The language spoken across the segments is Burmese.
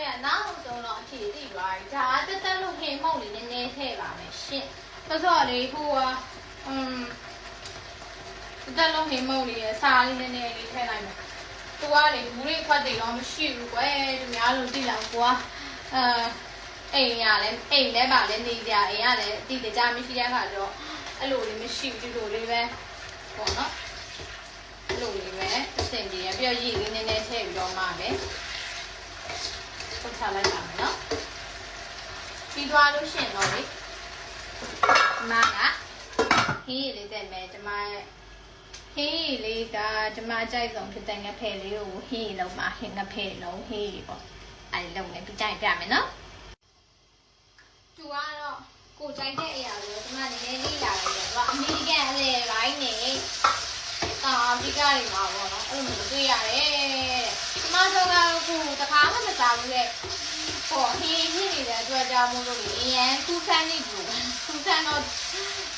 ကဲနောက်ဆုံးတော့အဖြေသိသွားပြီဒါကတက်တက်လို့ဟင်မုတ်လေးနည်းနည်းထည့်ပါမယ်ရှင်ဆိုတော့လေဟိုကအွန်းတက်တက်လို့ဟင်မုတ်လေးရဲ့စားလေးနည်းနည်းလေးထည့်လိုက်မယ်သူကလေဘူးလေးခွက်တွေတော့မရှိဘူးကွယ်သူများလို့သိလားကွာအဲအိမ်ရလဲအိမ်လဲပါလဲနေကြအိမ်ရလဲတိတကြမရှိတဲ့အခါကျတော့အဲ့လိုလေးမရှိဘူးဒီလိုလေးပဲပေါ့နော်အဲ့လိုလေးပဲအဆင်ပြေရပြီးတော့ရေလေးနည်းနည်းထည့်ပြီးတော့မှမယ်ပုတ် ချလိုက်ပါမယ်နော်ပြီးသွားလို့ရှရင်တော့လေဒီမှာကဟင်းရည်လေးတက်မယ်ဒီမှာဟင်းရည်လေးကဒီမှာကြိုက်ဆုံးဖြစ်တဲ့ငဖဲလေးကိုဟင်းရည်လုံးမှာဟင်းငဖဲလုံးဟင်းရည်ပေါ့အဲ့ဒီလုံးနဲ့ပြီးကြိုက်ပြမယ်နော်သူကတော့ကိုကြိုက်တဲ့အရာကိုဒီမှာနည်းနည်းလေးလာလိုက်တယ်သူကအမေရိကန်အလဲပိုင်းနေတောင်အာဖရိကတွေမှာပေါ့နော်အဲ့လိုမျိုးတွေ့ရတယ်တဲ့ ဒီမှာတော့ကကိုတခါမှမစားဘူးတဲ့ဟိုဟင်းဟင်းနေတဲ့အတွက်ကြောင့်မို့လို့လေအရင်ထူးဆန်းနေဘူးထူးဆန်းတော့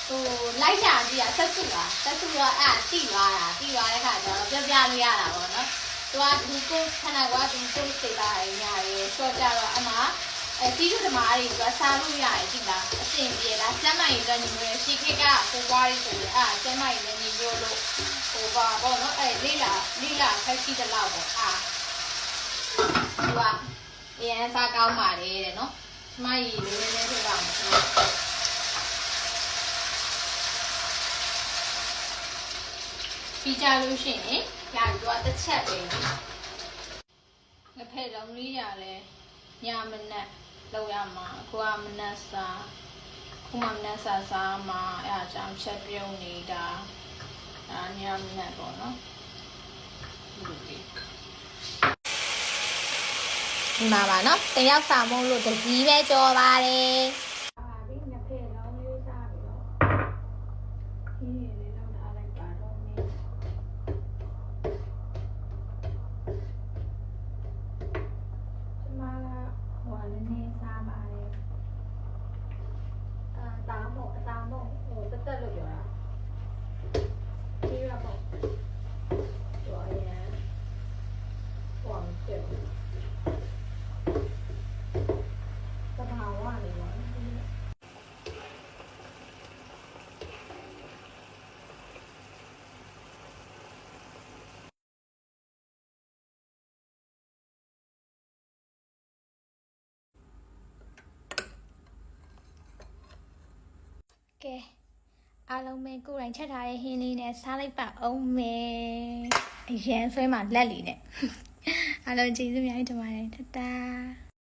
ဟိုလိုက်ရှာကြည့်ရဆက်စုလားဆက်စုတော့အဲ့တိသွားတာတိသွားတဲ့ခါကျတော့ပြောပြလို့ရတာပေါ့နော်သူကဒီကိုခဏကဒီကိုစိတ်သားရညာရေဆော့ကြတော့အမအဲတီးတို့ဓမားတွေကစားလို့ရတယ်ကြည့်လားအဆင်ပြေလားစမ်းမရင်ကညီမရှီခိကကိုပွားရီဆိုရင်အဲ့စမ်းမရင်လည်းညီတို့လို့ဟိုပါပေါ့နော်အဲလေးလာလေးလာခိုက်ရှိတဲ့လောက်ပေါ့အာ သူကအရင်စားကောင်းပါတယ်တဲ့နော်ကျမကြီးလေးလေးလေးဖြစ်ပါမယ်ဆိုတော့ပြီးကြလို့ရှိရင်ညာသူကတစ်ချက်ပဲငဖက်တော်လေးရလဲညမနက်လောက်ရမှာကိုကမနက်စားခုမှမနက်စားစားမှာအဲအကြောင်းချက်ပြုံးနေတာအာညမနက်ပေါ့နော်ဒီလိုလေး ဒီမှာပါနော်တယောက်စာမို့လို့တစည်းပဲကြောပါတယ် ကဲအားလုံးပဲကိုယ်တိုင်ချက်ထားတဲ့ဟင်းလေးနဲ့စားလိုက်ပါအောင်မယ်အရန်ဆွဲမှလက်လီနဲ့အားလုံးကျေးဇူးများတင်ပါတယ်တတာ